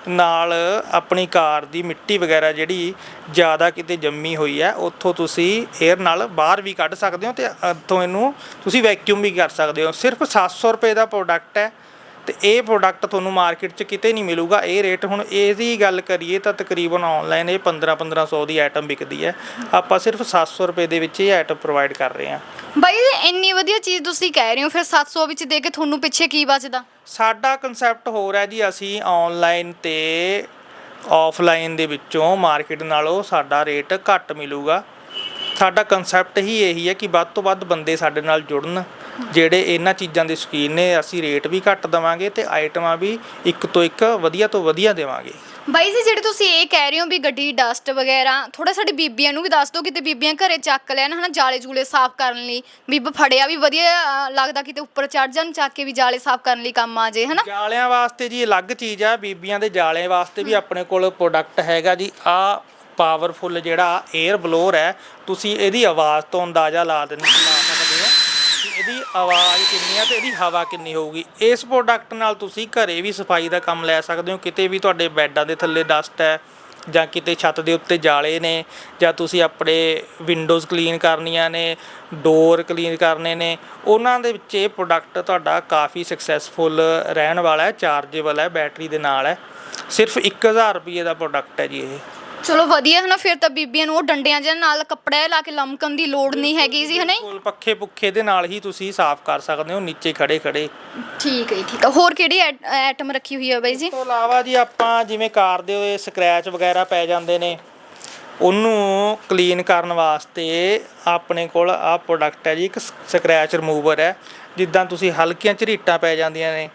ਨਾਲ ਆਪਣੀ ਕਾਰ ਦੀ ਮਿੱਟੀ ਵਗੈਰਾ ਜਿਹੜੀ ਜ਼ਿਆਦਾ ਕਿਤੇ ਜੰਮੀ ਹੋਈ ਹੈ, ਉੱਥੋਂ ਤੁਸੀਂ 에ਅਰ ਨਾਲ ਬਾਹਰ ਵੀ ਕੱਢ ਸਕਦੇ ਹੋ ਤੇ ਉੱਥੋਂ ਇਹਨੂੰ ਤੁਸੀਂ ਵੈਕਿਊਮ ਵੀ ਕਰ ਸਕਦੇ ਹੋ। ਸਿਰਫ 700 ਰੁਪਏ ਦਾ ਪ੍ਰੋਡਕਟ ਹੈ। ਤੇ ਇਹ ਪ੍ਰੋਡਕਟ ਤੁਹਾਨੂੰ ਮਾਰਕੀਟ 'ਚ ਕਿਤੇ ਨਹੀਂ ਮਿਲੂਗਾ। ਇਹ ਰੇਟ ਹੁਣ ਇਹਦੀ ਗੱਲ ਕਰੀਏ ਤਾਂ ਤਕਰੀਬਨ ਆਨਲਾਈਨ ਇਹ 15 1500 ਦੀ ਆਈਟਮ ਵਿਕਦੀ ਹੈ। ਆਪਾਂ ਸਿਰਫ 700 ਰੁਪਏ ਦੇ ਵਿੱਚ ਇਹ ਆਈਟਮ ਪ੍ਰੋਵਾਈਡ ਕਰ ਰਹੇ ਹਾਂ।
ਬਾਈ ਇੰਨੀ ਵਧੀਆ ਚੀਜ਼ ਤੁਸੀਂ ਕਹਿ ਰਹੇ ਹੋ ਫਿਰ 700 ਵਿੱਚ ਦੇ ਕੇ ਤੁਹਾਨੂੰ ਪਿੱਛੇ ਕੀ ਬਚਦਾ?
ਸਾਡਾ ਕਨਸੈਪਟ ਹੋਰ ਹੈ ਜੀ ਅਸੀਂ ਆਨਲਾਈਨ ਤੇ ਆਫਲਾਈਨ ਦੇ ਵਿੱਚੋਂ ਮਾਰਕੀਟ ਨਾਲੋਂ ਸਾਡਾ ਰੇਟ ਘੱਟ ਮਿਲੂਗਾ। ਸਾਡਾ ਕਨਸੈਪਟ ਹੀ ਇਹੀ ਹੈ ਕਿ ਵੱਧ ਤੋਂ ਵੱਧ ਬੰਦੇ ਸਾਡੇ ਨਾਲ ਜੁੜਨ। ਜਿਹੜੇ ਇਹਨਾਂ ਚੀਜ਼ਾਂ ਦੇ ਸ਼ੌਕੀਨ ਨੇ ਅਸੀਂ ਰੇਟ ਵੀ ਘੱਟ ਦਵਾਂਗੇ ਤੇ ਆਈਟਮਾਂ ਵੀ ਇੱਕ ਤੋਂ ਇੱਕ ਵਧੀਆ ਤੋਂ ਵਧੀਆ ਦੇਵਾਂਗੇ।
ਬਾਈ ਜੀ ਜਿਹੜੇ ਤੁਸੀਂ ਇਹ ਕਹਿ ਰਹੇ ਹੋ ਵੀ ਗੱਡੀ ਡਸਟ ਵਗੈਰਾ ਥੋੜਾ ਸਾਡੀ ਬੀਬੀਆਂ ਨੂੰ ਵੀ ਦੱਸ ਦਿਓ ਕਿਤੇ ਬੀਬੀਆਂ ਘਰੇ ਚੱਕ ਲੈਣ ਹਨਾ ਜਾਲੇ ਜੂਲੇ ਸਾਫ਼ ਕਰਨ ਲਈ। ਵੀ ਫੜਿਆ ਵੀ ਵਧੀਆ ਅ, ਲੱਗਦਾ ਕਿਤੇ ਉੱਪਰ ਚੜ ਜਾਣ ਚੱਕ ਕੇ ਵੀ ਜਾਲੇ ਸਾਫ਼ ਕਰਨ ਲਈ ਕੰਮ ਆ ਜੇ ਹਨਾ।
ਜਾਲਿਆਂ ਵਾਸਤੇ ਜੀ ਅਲੱਗ ਚੀਜ਼ ਆ ਬੀਬੀਆਂ ਦੇ ਜਾਲਿਆਂ ਵਾਸਤੇ ਵੀ ਆਪਣੇ ਕੋਲ ਪ੍ਰੋਡਕਟ ਹੈਗਾ ਜੀ। ਆ ਪਾਵਰਫੁੱਲ ਜਿਹੜਾ 에ਅਰ ਬਲੋਅਰ ਹੈ ਤੁਸੀਂ ਇਹਦੀ ਆਵਾਜ਼ ਤੋਂ ਅੰਦਾਜ਼ਾ ਲਾ ਦਿੰਦੇ ਇਹਦੀ ਆਵਾਜ਼ ਕਿੰਨੀ ਹੈ ਤੇ ਇਹਦੀ ਹਵਾ ਕਿੰਨੀ ਹੋਊਗੀ? ਇਸ ਪ੍ਰੋਡਕਟ ਨਾਲ ਤੁਸੀਂ ਘਰੇ ਵੀ ਸਫ਼ਾਈ ਦਾ ਕੰਮ ਲੈ ਸਕਦੇ ਹੋ। ਕਿਤੇ ਵੀ ਤੁਹਾਡੇ ਬੈੱਡਾਂ ਦੇ ਥੱਲੇ ਡਸਟ ਹੈ ਜਾਂ ਕਿਤੇ ਛੱਤ ਦੇ ਉੱਤੇ ਜਾਲੇ ਨੇ ਜਾਂ ਤੁਸੀਂ ਆਪਣੇ ਵਿੰਡੋਜ਼ ਕਲੀਨ ਕਰਨੀਆਂ ਨੇ ਡੋਰ ਕਲੀਨ ਕਰਨੇ ਨੇ, ਉਹਨਾਂ ਦੇ ਵਿੱਚ ਇਹ ਪ੍ਰੋਡਕਟ ਤੁਹਾਡਾ ਕਾਫੀ ਸਕਸੈਸਫੁਲ ਰਹਿਣ ਵਾਲਾ ਹੈ ਚਾਰਜੇਬਲ ਹੈ ਬੈਟਰੀ ਦੇ ਨਾਲ ਹੈ। ਸਿਰਫ 1000 ਰੁਪਏ ਦਾ ਪ੍ਰੋਡਕਟ ਹੈ ਜੀ ਇਹ।
ਚਲੋ ਵਧੀਆ ਹੈ ਨਾ ਫਿਰ ਤਾਂ ਬੀਬੀਆਂ ਨੂੰ ਉਹ ਡੰਡਿਆਂ ਜਿਹੇ ਨਾਲ ਕੱਪੜਾ ਲਾ ਕੇ ਲਮਕਣ ਦੀ ਲੋੜ ਨਹੀਂ ਹੈਗੀ ਜੀ ਹਨਾ ਜੀ?
ਕੋਲ ਪੱਖੇ ਪੁੱਖੇ ਦੇ ਨਾਲ ਹੀ ਤੁਸੀਂ ਸਾਫ਼ ਕਰ ਸਕਦੇ ਹੋ ਨੀਚੇ ਖੜੇ ਖੜੇ
ਠੀਕ ਹੈ ਜੀ, ਠੀਕ ਹੈ। ਹੋਰ ਕਿਹੜੀ ਆਈਟਮ ਰੱਖੀ ਹੋਈ ਹੈ ਬਾਈ ਜੀ?
ਤੋਂ ਇਲਾਵਾ ਜੀ ਆਪਾਂ ਜਿਵੇਂ ਕਾਰ ਦੇ ਹੋਏ ਸਕ੍ਰੈਚ ਵਗੈਰਾ ਪੈ ਜਾਂਦੇ ਨੇ ਉਹਨੂੰ ਕਲੀਨ ਕਰਨ ਵਾਸਤੇ ਆਪਣੇ ਕੋਲ ਆਹ ਪ੍ਰੋਡਕਟ ਹੈ ਜੀ ਇੱਕ ਸਕ੍ਰੈਚ ਰਿਮੂਵਰ ਹੈ। ਜਿੱਦਾਂ ਤੁਸੀਂ ਹਲਕੀਆਂ ਝਰੀਟਾਂ ਪੈ ਜਾਂਦੀਆਂ ਨੇ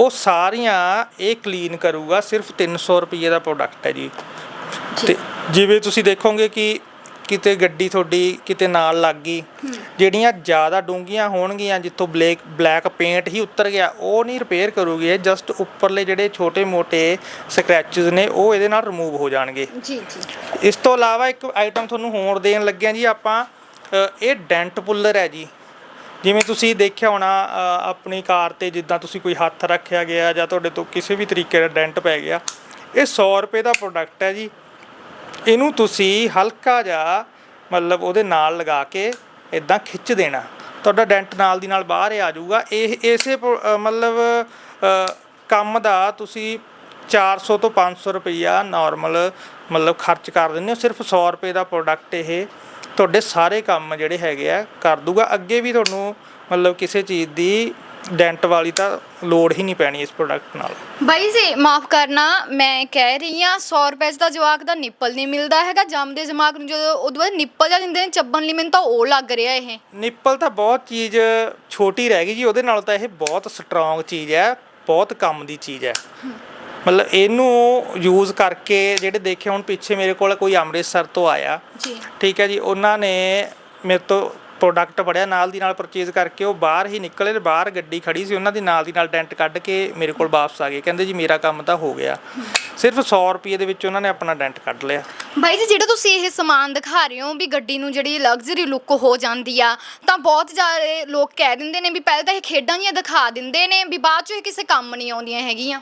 ਉਹ ਸਾਰੀਆਂ ਇਹ ਕਲੀਨ ਕਰੂਗਾ ਸਿਰਫ 300 ਰੁਪਏ ਦਾ ਪ੍ਰੋਡਕਟ ਹੈ ਜੀ। ਤੇ ਜਿਵੇਂ ਤੁਸੀਂ ਦੇਖੋਗੇ ਕਿ ਕਿਤੇ ਗੱਡੀ ਤੁਹਾਡੀ ਕਿਤੇ ਨਾਲ ਲੱਗ ਗਈ ਜਿਹੜੀਆਂ ਜ਼ਿਆਦਾ ਡੂੰਘੀਆਂ ਹੋਣਗੀਆਂ ਜਿੱਥੋਂ ਬਲੈਕ ਬਲੈਕ ਪੇਂਟ ਹੀ ਉਤਰ ਗਿਆ ਉਹ ਨਹੀਂ ਰਿਪੇਅਰ ਕਰੂਗੀ ਇਹ ਜਸਟ ਉੱਪਰਲੇ ਜਿਹੜੇ ਛੋਟੇ-ਮੋਟੇ ਸਕ੍ਰੈਚਸ ਨੇ ਉਹ ਇਹਦੇ ਨਾਲ ਰਿਮੂਵ ਹੋ ਜਾਣਗੇ।
ਜੀ ਜੀ।
ਇਸ ਤੋਂ ਇਲਾਵਾ ਇੱਕ ਆਈਟਮ ਤੁਹਾਨੂੰ ਹੋਰ ਦੇਣ ਲੱਗਿਆ ਜੀ ਆਪਾਂ ਇਹ ਡੈਂਟ ਪੁੱਲਰ ਹੈ ਜੀ। ਜਿਵੇਂ ਤੁਸੀਂ ਦੇਖਿਆ ਹੋਣਾ ਆਪਣੀ ਕਾਰ ਤੇ ਜਿੱਦਾਂ ਤੁਸੀਂ ਕੋਈ ਹੱਥ ਰੱਖਿਆ ਗਿਆ ਜਾਂ ਤੁਹਾਡੇ ਤੋਂ ਕਿਸੇ ਵੀ ਤਰੀਕੇ ਦਾ ਡੈਂਟ ਪੈ ਗਿਆ ਇਹ 100 ਰੁਪਏ ਦਾ ਪ੍ਰੋਡਕਟ ਹੈ ਜੀ। ਇਹਨੂੰ ਤੁਸੀਂ ਹਲਕਾ ਜਿਹਾ ਮਤਲਬ ਉਹਦੇ ਨਾਲ ਲਗਾ ਕੇ ਇਦਾਂ ਖਿੱਚ ਦੇਣਾ। ਤੁਹਾਡਾ ਡੈਂਟ ਨਾਲ ਦੀ ਨਾਲ ਬਾਹਰ ਆ ਜਾਊਗਾ। ਇਹ, ਇਸੇ ਪ੍ਰੋ- ਮਤਲਬ ਕੰਮ ਦਾ ਤੁਸੀਂ 400 ਤੋਂ 500 ਰੁਪਈਆ ਨਾਰਮਲ ਮਤਲਬ ਖਰਚ ਕਰ ਦਿੰਦੇ ਹੋ। ਸਿਰਫ 100 ਰੁਪਏ ਦਾ ਪ੍ਰੋਡਕਟ ਇਹ ਤੁਹਾਡੇ ਸਾਰੇ ਕੰਮ ਜਿਹੜੇ ਹੈਗੇ ਆ ਕਰ ਦੂਗਾ। ਅੱਗੇ ਵੀ ਤੁਹਾਨੂੰ ਮਤਲਬ ਕਿਸੇ ਚੀਜ਼ ਦੀ ਡੈਂਟ ਵਾਲੀ ਤਾਂ ਲੋੜ ਹੀ ਨਹੀਂ ਪੈਣੀ ਇਸ ਪ੍ਰੋਡਕਟ ਨਾਲ।
ਬਾਈ ਜੀ ਮਾਫ ਕਰਨਾ ਮੈਂ ਕਹਿ ਰਹੀ ਆ 100 ਰੁਪਏ ਤਾਂ ਜਵਾਕ ਦਾ ਨਿੱਪਲ ਨਹੀਂ ਮਿਲਦਾ ਹੈਗਾ। ਜੰਮਦੇ ਜਮਾਕ ਨੂੰ ਜਦੋਂ ਉਦੋਂ ਬਾਅਦ ਨਿੱਪਲ ਜਾ ਦਿੰਦੇ ਨੇ ਚੱਬਣ ਲਈ ਮੈਨੂੰ ਤਾਂ ਉਹ ਲੱਗ ਰਿਹਾ ਇਹ।
ਨਿੱਪਲ ਤਾਂ ਬਹੁਤ ਚੀਜ਼ ਛੋਟੀ ਰਹਿ ਗਈ ਜੀ ਉਹਦੇ ਨਾਲ ਤਾਂ ਇਹ ਬਹੁਤ ਸਟਰੋਂਗ ਚੀਜ਼ ਹੈ ਬਹੁਤ ਕੰਮ ਦੀ ਚੀਜ਼ ਹੈ। ਮਤਲਬ ਇਹਨੂੰ ਯੂਜ਼ ਕਰਕੇ ਜਿਹੜੇ ਦੇਖੇ ਹੁਣ ਪਿੱਛੇ ਮੇਰੇ ਕੋਲ ਕੋਈ ਅੰਮ੍ਰਿਤਸਰ ਤੋਂ ਆਇਆ
ਜੀ।
ਠੀਕ ਹੈ ਜੀ ਉਹਨਾਂ ਨੇ ਮੇਰੇ ਤੋਂ ਪ੍ਰੋਡਕਟ ਪੜਿਆ ਨਾਲ ਦੀ ਨਾਲ ਪਰਚੇਜ਼ ਕਰਕੇ ਉਹ ਬਾਹਰ ਹੀ ਨਿਕਲੇ ਤੇ ਬਾਹਰ ਗੱਡੀ ਖੜੀ ਸੀ, ਉਹਨਾਂ ਦੀ ਨਾਲ ਦੀ ਨਾਲ ਡੈਂਟ ਕੱਢ ਕੇ ਮੇਰੇ ਕੋਲ ਵਾਪਸ ਆ ਗਏ। ਕਹਿੰਦੇ ਜੀ ਮੇਰਾ ਕੰਮ ਤਾਂ ਹੋ ਗਿਆ। ਸਿਰਫ 100 ਰੁਪਏ ਦੇ ਵਿੱਚ ਉਹਨਾਂ ਨੇ ਆਪਣਾ ਡੈਂਟ ਕੱਢ ਲਿਆ।
ਬਾਈ ਜੀ, ਜਿਹੜਾ ਤੁਸੀਂ ਇਹ ਸਮਾਨ ਦਿਖਾ ਰਹੇ ਹੋ ਵੀ ਗੱਡੀ ਨੂੰ ਜਿਹੜੀ ਲਗਜ਼ਰੀ ਲੁੱਕ ਹੋ ਜਾਂਦੀ ਆ, ਤਾਂ ਬਹੁਤ ਸਾਰੇ ਲੋਕ ਕਹਿ ਦਿੰਦੇ ਨੇ ਵੀ ਪਹਿਲਾਂ ਤਾਂ ਇਹ ਖੇਡਾਂ ਜੀਆਂ ਦਿਖਾ ਦਿੰਦੇ ਨੇ ਵੀ ਬਾਅਦ ਚੋਂ ਇਹ ਕਿਸੇ ਕੰਮ ਨਹੀਂ ਆਉਂਦੀਆਂ ਹੈਗੀਆਂ।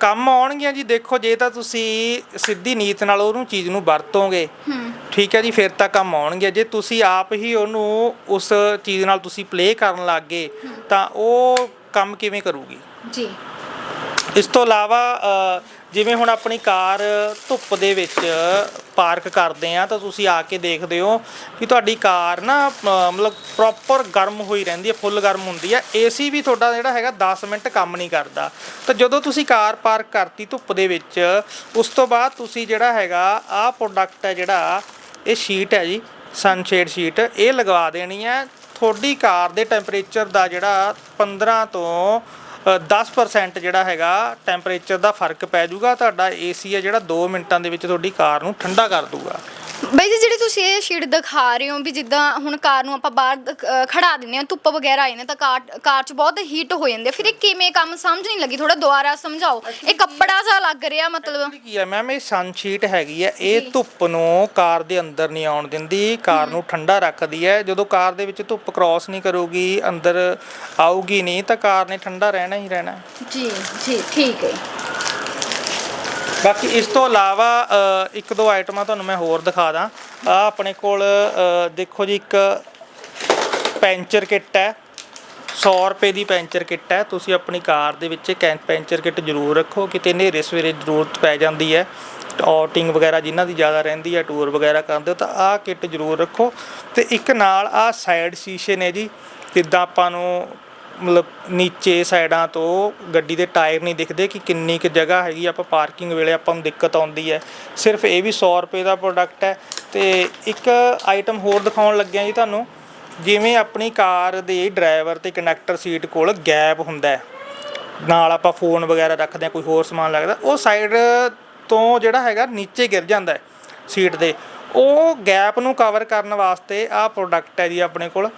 ਕੰਮ ਆਉਣਗੀਆਂ ਜੀ ਦੇਖੋ ਜੇ ਤਾਂ ਤੁਸੀਂ ਸਿੱਧੀ ਨੀਤ ਨਾਲ ਉਹਨੂੰ ਚੀਜ਼ ਨੂੰ ਵਰਤੋਗੇ
ਹੂੰ।
ਠੀਕ ਹੈ ਜੀ ਫਿਰ ਤਾਂ ਕੰਮ ਆਉਣਗੇ। ਜੇ ਤੁਸੀਂ ਆਪ ਹੀ ਉਹਨੂੰ ਉਸ ਚੀਜ਼ ਨਾਲ ਤੁਸੀਂ ਪਲੇ ਕਰਨ ਲੱਗੇ ਤਾਂ ਉਹ ਕੰਮ ਕਿਵੇਂ ਕਰੂਗੀ?
ਜੀ।
ਇਸ ਤੋਂ ਇਲਾਵਾ ਜਿਵੇਂ ਹੁਣ ਆਪਣੀ ਕਾਰ ਧੁੱਪ ਦੇ ਵਿੱਚ ਪਾਰਕ ਕਰਦੇ ਆ, ਤਾਂ ਤੁਸੀਂ ਆ ਕੇ ਦੇਖਦੇ ਹੋ ਕਿ ਤੁਹਾਡੀ ਕਾਰ ਨਾ ਮਤਲਬ ਪ੍ਰੋਪਰ ਗਰਮ ਹੋਈ ਰਹਿੰਦੀ ਹੈ ਫੁੱਲ ਗਰਮ ਹੁੰਦੀ ਹੈ। ਏਸੀ ਵੀ ਤੁਹਾਡਾ ਜਿਹੜਾ ਹੈਗਾ 10 ਮਿੰਟ ਕੰਮ ਨਹੀਂ ਕਰਦਾ। ਤਾਂ ਜਦੋਂ ਤੁਸੀਂ ਕਾਰ ਪਾਰਕ ਕਰਤੀ ਧੁੱਪ ਦੇ ਵਿੱਚ, ਉਸ ਤੋਂ ਬਾਅਦ ਤੁਸੀਂ ਜਿਹੜਾ ਹੈਗਾ, ਆਹ ਪ੍ਰੋਡਕਟ ਹੈ ਜਿਹੜਾ, ਇਹ ਸ਼ੀਟ ਹੈ ਜੀ ਸਨਸ਼ੇਡ ਸ਼ੀਟ ਇਹ ਲਗਵਾ ਦੇਣੀ ਹੈ। ਤੁਹਾਡੀ ਕਾਰ ਦੇ ਟੈਂਪਰੇਚਰ ਦਾ ਜਿਹੜਾ 15 ਤੋਂ 10% ਜਿਹੜਾ ਹੈਗਾ ਟੈਂਪਰੇਚਰ ਦਾ ਫ਼ਰਕ ਪੈ ਜਾਊਗਾ, ਤੁਹਾਡਾ ਏਸੀ ਹੈ ਜਿਹੜਾ 2 ਮਿੰਟਾਂ ਦੇ ਵਿੱਚ ਤੁਹਾਡੀ ਕਾਰ ਨੂੰ ਠੰਡਾ ਕਰ ਦੂਗਾ
ਬਾਈ ਜੀ, ਜਿਹੜੇ ਤੁਸੀਂ ਇਹ ਸ਼ੀਟ ਦਿਖਾ ਰਹੇ ਹੋ ਵੀ ਜਿੱਦਾਂ ਹੁਣ ਕਾਰ ਨੂੰ ਆਪਾਂ ਬਾਹਰ ਦ- ਖੜਾ ਦਿੰਦੇ ਹਾਂ ਧੁੱਪ ਵਗੈਰਾ ਆਈ ਨੇ ਤਾਂ ਕਾਰ ਕਾਰ 'ਚ ਬਹੁਤ ਹੀਟ ਹੋ ਜਾਂਦੀ ਫਿਰ ਇਹ ਕਿਵੇਂ ਕੰਮ ਸਮਝ ਨਹੀਂ ਲੱਗੀ ਥੋੜਾ ਦੁਬਾਰਾ ਸਮਝਾਓ। ਇਹ ਕੱਪੜਾ ਜਿਹਾ ਲੱਗ ਰਿਹਾ ਮਤਲਬ।
ਕੀ ਹੈ ਮੈਮ ਇਹ ਸਨ ਸ਼ੀਟ ਹੈਗੀ ਹੈ ਇਹ ਧੁੱਪ ਨੂੰ ਕਾਰ ਦੇ ਅੰਦਰ ਨਹੀਂ ਆਉਣ ਦਿੰਦੀ ਕਾਰ ਨੂੰ ਠੰਡਾ ਰੱਖਦੀ ਹੈ। ਜਦੋਂ ਕਾਰ ਦੇ ਵਿੱਚ ਧੁੱਪ ਕ੍ਰਾਸ ਨਹੀਂ ਕਰੂਗੀ ਅੰਦਰ ਆਊਗੀ ਨਹੀਂ ਤਾਂ ਕਾਰ ਨੇ ਠੰਡਾ ਰਹਿਣਾ ਹੀ ਰਹਿਣਾ। ਹੈ।
ਜੀ ਜੀ ਠੀਕ ਹੈ।
ਬਾਕੀ ਇਸ ਤੋਂ ਇਲਾਵਾ ਅ, ਇੱਕ ਦੋ ਆਈਟਮਾਂ ਤੁਹਾਨੂੰ ਮੈਂ ਹੋਰ ਦਿਖਾ ਦਾਂ। ਆ ਆਪਣੇ ਕੋਲ ਦੇਖੋ ਜੀ, ਇੱਕ ਪੈਂਚਰ ਕਿੱਟ ਹੈ। 100 ਰੁਪਏ ਦੀ ਪੈਂਚਰ ਕਿੱਟ ਹੈ। ਤੁਸੀਂ ਆਪਣੀ ਕਾਰ ਦੇ ਵਿੱਚ ਕੈਂ, ਪੈਂਚਰ ਕਿੱਟ ਜ਼ਰੂਰ ਰੱਖੋ। ਕਿਤੇ ਹਨੇਰੇ ਸਵੇਰੇ ਜ਼ਰੂਰਤ ਪੈ ਜਾਂਦੀ ਹੈ। ਆਊਟਿੰਗ ਵਗੈਰਾ ਜਿਨ੍ਹਾਂ ਦੀ ਜ਼ਿਆਦਾ ਰਹਿੰਦੀ ਹੈ, ਟੂਰ ਵਗੈਰਾ ਕਰਦੇ ਹੋ ਤਾਂ ਆਹ ਕਿੱਟ ਜ਼ਰੂਰ ਰੱਖੋ। ਤੇ ਇੱਕ ਨਾਲ ਆਹ ਸਾਈਡ ਸ਼ੀਸ਼ੇ ਨੇ ਜੀ। ਜਿੱਦਾਂ ਆਪਾਂ ਨੂੰ ਮਤਲਬ ਨੀਚੇ ਸਾਈਡਾਂ ਤੋਂ ਗੱਡੀ ਦੇ ਟਾਇਰ ਨਹੀਂ ਦਿਖਦੇ ਕਿ ਕਿੰਨੀ ਕੁ ਜਗ੍ਹਾ ਹੈਗੀ, ਆਪਾਂ ਪਾਰਕਿੰਗ ਵੇਲੇ ਆਪਾਂ ਨੂੰ ਦਿੱਕਤ ਆਉਂਦੀ ਹੈ। ਸਿਰਫ ਇਹ ਵੀ 100 ਰੁਪਏ ਦਾ ਪ੍ਰੋਡਕਟ ਹੈ ਤੇ ਇੱਕ ਆਈਟਮ ਹੋਰ ਦਿਖਾਉਣ ਲੱਗਿਆ ਜੀ ਤੁਹਾਨੂੰ, ਜਿਵੇਂ ਆਪਣੀ ਕਾਰ ਦੇ ਡਰਾਈਵਰ ਤੇ ਕੰਡਕਟਰ ਸੀਟ ਕੋਲ ਗੈਪ ਹੁੰਦਾ ਹੈ। ਨਾਲ ਆਪਾਂ ਫੋਨ ਵਗੈਰਾ ਰੱਖਦੇ ਆ ਕੋਈ ਹੋਰ ਸਮਾਨ ਲੱਗਦਾ, ਉਹ ਸਾਈਡ ਤੋਂ ਜਿਹੜਾ ਹੈਗਾ ਨੀਚੇ ਗਿਰ ਜਾਂਦਾ ਹੈ ਸੀਟ ਦੇ। ਉਹ ਗੈਪ ਨੂੰ ਕਵਰ ਕਰਨ ਵਾਸਤੇ ਆਹ ਪ੍ਰੋਡਕਟ ਹੈ ਜੀ ਆਪਣੇ ਕੋਲ।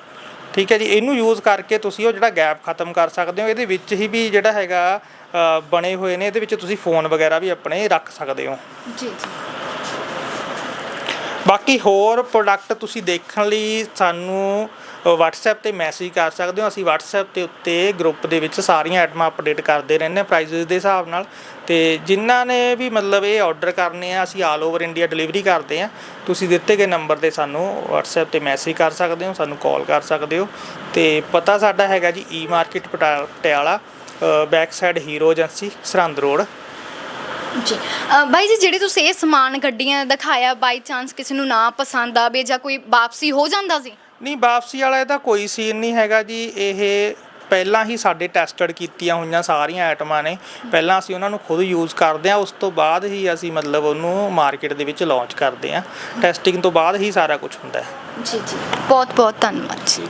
ਠੀਕ ਹੈ ਜੀ ਇਹਨੂੰ ਯੂਜ਼ ਕਰਕੇ ਤੁਸੀਂ ਉਹ ਜਿਹੜਾ ਗੈਪ ਖਤਮ ਕਰ ਸਕਦੇ ਹੋ ਇਹਦੇ ਵਿੱਚ ਹੀ ਵੀ ਜਿਹੜਾ ਹੈਗਾ ਬਣੇ ਹੋਏ ਨੇ ਇਹਦੇ ਵਿੱਚ ਤੁਸੀਂ ਫੋਨ ਵਗੈਰਾ ਵੀ ਆਪਣੇ ਰੱਖ ਸਕਦੇ ਹੋ।
ਜੀ ਜੀ।
ਬਾਕੀ ਹੋਰ ਪ੍ਰੋਡਕਟ ਤੁਸੀਂ ਦੇਖਣ ਲਈ ਸਾਨੂੰ WhatsApp ਤੇ ਮੈਸੇਜ ਕਰ ਸਕਦੇ ਹੋ। ਅਸੀਂ WhatsApp ਦੇ ਉੱਤੇ ਗਰੁੱਪ ਦੇ ਵਿੱਚ ਸਾਰੀਆਂ ਆਈਟਮਾਂ ਅਪਡੇਟ ਕਰਦੇ ਰਹਿੰਦੇ ਹਾਂ ਪ੍ਰਾਈਸਿਸ ਦੇ ਹਿਸਾਬ ਨਾਲ। ਤੇ ਜਿਨ੍ਹਾਂ ਨੇ ਵੀ ਮਤਲਬ ਇਹ ਆਰਡਰ ਕਰਨੇ ਆ, ਅਸੀਂ ਆਲ ਓਵਰ ਇੰਡੀਆ ਡਿਲੀਵਰੀ ਕਰਦੇ ਆ ਤੁਸੀਂ ਦਿੱਤੇ ਗਏ ਨੰਬਰ ਤੇ ਸਾਨੂੰ WhatsApp ਤੇ ਮੈਸੇਜ ਕਰ ਸਕਦੇ ਹੋ, ਸਾਨੂੰ ਕਾਲ ਕਰ ਸਕਦੇ ਹੋ। ਤੇ ਪਤਾ ਸਾਡਾ ਹੈਗਾ ਜੀ E market Patiala back side Hero agency Sirhind road
ਜੀ। ਬਾਈ ਜੀ, ਜਿਹੜੇ ਤੁਸੀਂ ਇਹ ਸਮਾਨ ਗੱਡੀਆਂ ਦਿਖਾਇਆ ਬਾਈ ਚਾਂਸ ਕਿਸੇ ਨੂੰ ਨਾ ਪਸੰਦ ਆਵੇ ਜਾਂ ਕੋਈ ਵਾਪਸੀ ਹੋ ਜਾਂਦਾ ਸੀ
ਨਹੀਂ, ਵਾਪਸੀ ਵਾਲਾ ਇਹਦਾ ਕੋਈ ਸੀਨ ਨਹੀਂ ਹੈਗਾ ਜੀ। ਇਹ ਪਹਿਲਾਂ ਹੀ ਸਾਡੇ ਟੈਸਟਡ ਕੀਤੀਆਂ ਹੋਈਆਂ ਸਾਰੀਆਂ ਆਈਟਮਾਂ ਨੇ। ਪਹਿਲਾਂ ਅਸੀਂ ਉਹਨਾਂ ਨੂੰ ਖੁਦ ਯੂਜ਼ ਕਰਦੇ ਹਾਂ, ਉਸ ਤੋਂ ਬਾਅਦ ਹੀ ਅਸੀਂ ਮਤਲਬ ਉਹਨੂੰ ਮਾਰਕੀਟ ਦੇ ਵਿੱਚ ਲਾਂਚ ਕਰਦੇ ਹਾਂ। ਟੈਸਟਿੰਗ ਤੋਂ ਬਾਅਦ ਹੀ ਸਾਰਾ ਕੁਝ ਹੁੰਦਾ ਹੈ।
ਜੀ ਜੀ। ਬਹੁਤ ਬਹੁਤ ਧੰਨਵਾਦ ਜੀ।